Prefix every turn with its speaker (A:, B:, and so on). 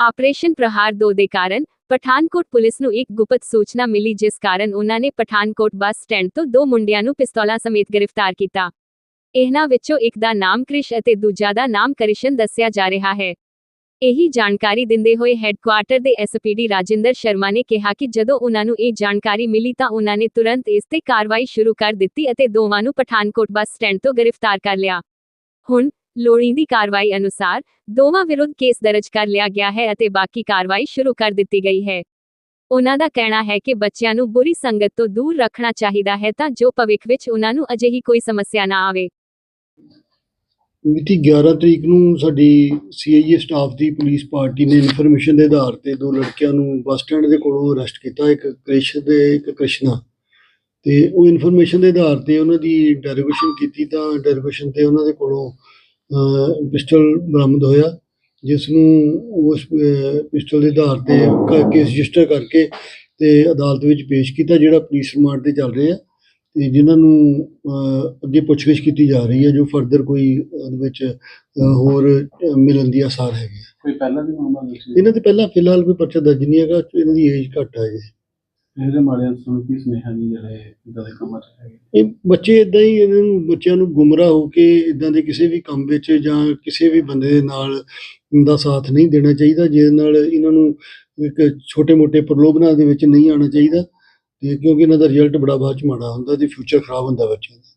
A: Operation ਪ੍ਰਹਾਰ 2 ਦੇ ਕਾਰਨ Pathankot police ਨੂੰ ਇੱਕ ਗੁਪਤ ਸੂਚਨਾ ਮਿਲੀ ਜਿਸ ਕਾਰਨ ਉਹਨਾਂ ਨੇ ਪਠਾਨਕੋਟ ਬੱਸ ਸਟੈਂਡ ਤੋਂ ਦੋ ਮੁੰਡਿਆਂ ਨੂੰ ਪਿਸਤੌਲਾਂ ਸਮੇਤ ਗ੍ਰਿਫਤਾਰ ਕੀਤਾ। ਇਹਨਾਂ ਵਿੱਚੋਂ ਇੱਕ ਦਾ ਨਾਮ ਕ੍ਰਿਸ਼ ਅਤੇ ਦੂਜਾ ਦਾ ਨਾਮ ਕਰਿਸ਼ਨ ਦੱਸਿਆ ਜਾ ਰਿਹਾ ਹੈ। ਇਹੀ ਜਾਣਕਾਰੀ ਦਿੰਦੇ ਹੋਏ ਹੈੱਡਕੁਆਰਟਰ ਦੇ ਐਸਪੀਡੀ ਰਾਜਿੰਦਰ ਸ਼ਰਮਾ ਨੇ ਕਿਹਾ ਕਿ ਜਦੋਂ ਉਹਨਾਂ ਨੂੰ ਇਹ ਜਾਣਕਾਰੀ ਮਿਲੀ ਤਾਂ ਉਹਨਾਂ ਨੇ ਤੁਰੰਤ ਇਸ ਤੇ ਕਾਰਵਾਈ ਸ਼ੁਰੂ ਕਰ ਦਿੱਤੀ ਅਤੇ ਦੋਵਾਂ ਨੂੰ ਪਠਾਨਕੋਟ ਬੱਸ ਸਟੈਂਡ ਤੋਂ ਗ੍ਰਿਫਤਾਰ ਕਰ ਲਿਆ। ਹੁਣ ਲੋੜੀਂਦੀ ਕਾਰਵਾਈ ਅਨੁਸਾਰ ਦੋਵਾਂ ਵਿਰੁੱਧ ਕੇਸ ਦਰਜ ਕਰ ਲਿਆ ਗਿਆ ਹੈ ਅਤੇ ਬਾਕੀ ਕਾਰਵਾਈ ਸ਼ੁਰੂ ਕਰ ਦਿੱਤੀ ਗਈ ਹੈ। ਉਹਨਾਂ ਦਾ ਕਹਿਣਾ ਹੈ ਕਿ ਬੱਚਿਆਂ ਨੂੰ ਬੁਰੀ ਸੰਗਤ ਤੋਂ ਦੂਰ ਰੱਖਣਾ ਚਾਹੀਦਾ ਹੈ ਤਾਂ ਜੋ ਭਵਿੱਖ ਵਿੱਚ ਉਹਨਾਂ ਨੂੰ ਅਜਿਹੀ ਕੋਈ ਸਮੱਸਿਆ ਨਾ ਆਵੇ।
B: ਮਿਤੀ 11 ਤਰੀਕ ਨੂੰ ਸਾਡੀ ਸੀਆਈਏ ਸਟਾਫ ਦੀ ਪੁਲਿਸ ਪਾਰਟੀ ਨੇ ਇਨਫੋਰਮੇਸ਼ਨ ਦੇ ਆਧਾਰ ਤੇ ਦੋ ਲੜਕਿਆਂ ਨੂੰ ਬੱਸ ਸਟੈਂਡ ਦੇ ਕੋਲੋਂ ਅਰੈਸਟ ਕੀਤਾ, ਇੱਕ ਕ੍ਰਿਸ਼ ਤੇ ਇੱਕ ਕ੍ਰਿਸ਼ਨਾ। ਤੇ ਉਹ ਇਨਫੋਰਮੇਸ਼ਨ ਦੇ ਆਧਾਰ ਤੇ ਉਹਨਾਂ ਦੀ ਇੰਟਰੋਗੇਸ਼ਨ ਕੀਤੀ ਤਾਂ ਇੰਟਰੋਗੇਸ਼ਨ ਤੇ ਉਹਨਾਂ ਦੇ ਕੋਲੋਂ ਪਿਸਟਲ ਬਰਾਮਦ ਹੋਇਆ ਜਿਸ ਨੂੰ ਉਸ ਪਿਸਟਲ ਦੇ ਆਧਾਰ ਤੇ ਕੇਸ ਰਜਿਸਟਰ ਕਰਕੇ ਤੇ ਅਦਾਲਤ ਵਿੱਚ ਪੇਸ਼ ਕੀਤਾ ਜਿਹੜਾ ਪੁਲਿਸ ਰਿਮਾਂਡ ਤੇ ਚੱਲ ਰਿਹਾ। ਤੇ ਜਿਨ੍ਹਾਂ ਨੂੰ ਅੱਗੇ ਪੁੱਛਗਿੱਛ ਕੀਤੀ ਜਾ ਰਹੀ ਹੈ ਜੋ ਫਰਦਰ ਕੋਈ ਉਹਦੇ ਵਿੱਚ ਹੋਰ ਮਿਲਣ ਦੀ ਆਸਾਰ ਹੈਗੇ।
C: ਕੋਈ ਪਹਿਲਾਂ ਵੀ ਮਾਮਲਾ
B: ਇਹਨਾਂ ਤੇ ਪਹਿਲਾਂ ਫਿਲਹਾਲ ਕੋਈ ਪਰਚਾ ਦਰਜ ਨਹੀਂ ਹੈਗਾ ਇਹਨਾਂ ਦੀ ਏਜ ਘੱਟ ਹੈ ਜੀ
C: ਇਹਦੇ ਮਾੜੇ ਸੁਣ ਕੀ ਸੁਨੇਹਾ ਜੀ ਜਿਹੜੇ ਇਦਾਂ ਦੇ ਕੰਮਾਂ 'ਚ ਹੈਗੇ?
B: ਇਹ ਬੱਚੇ ਇਦਾਂ ਹੀ ਇਹਨਾਂ ਨੂੰ ਬੱਚਿਆਂ ਨੂੰ ਗੁੰਮਰਾਹ ਹੋ ਕੇ ਇਦਾਂ ਦੇ ਕਿਸੇ ਵੀ ਕੰਮ ਵਿੱਚ ਜਾਂ ਕਿਸੇ ਵੀ ਬੰਦੇ ਦੇ ਨਾਲ ਦਾ ਸਾਥ ਨਹੀਂ ਦੇਣਾ ਚਾਹੀਦਾ, ਜਿਹਦੇ ਨਾਲ ਇਹਨਾਂ ਨੂੰ ਇੱਕ ਛੋਟੇ-ਮੋਟੇ ਪ੍ਰਲੋਭਨਾਂ ਦੇ ਵਿੱਚ ਨਹੀਂ ਆਉਣਾ ਚਾਹੀਦਾ ਤੇ ਕਿਉਂਕਿ ਇਹਨਾਂ ਦਾ ਰਿਜ਼ਲਟ ਬੜਾ ਬਾਅਦ ਚ ਮਾੜਾ ਹੁੰਦਾ ਤੇ ਫਿਊਚਰ ਖਰਾਬ ਹੁੰਦਾ ਬੱਚਿਆਂ ਦਾ।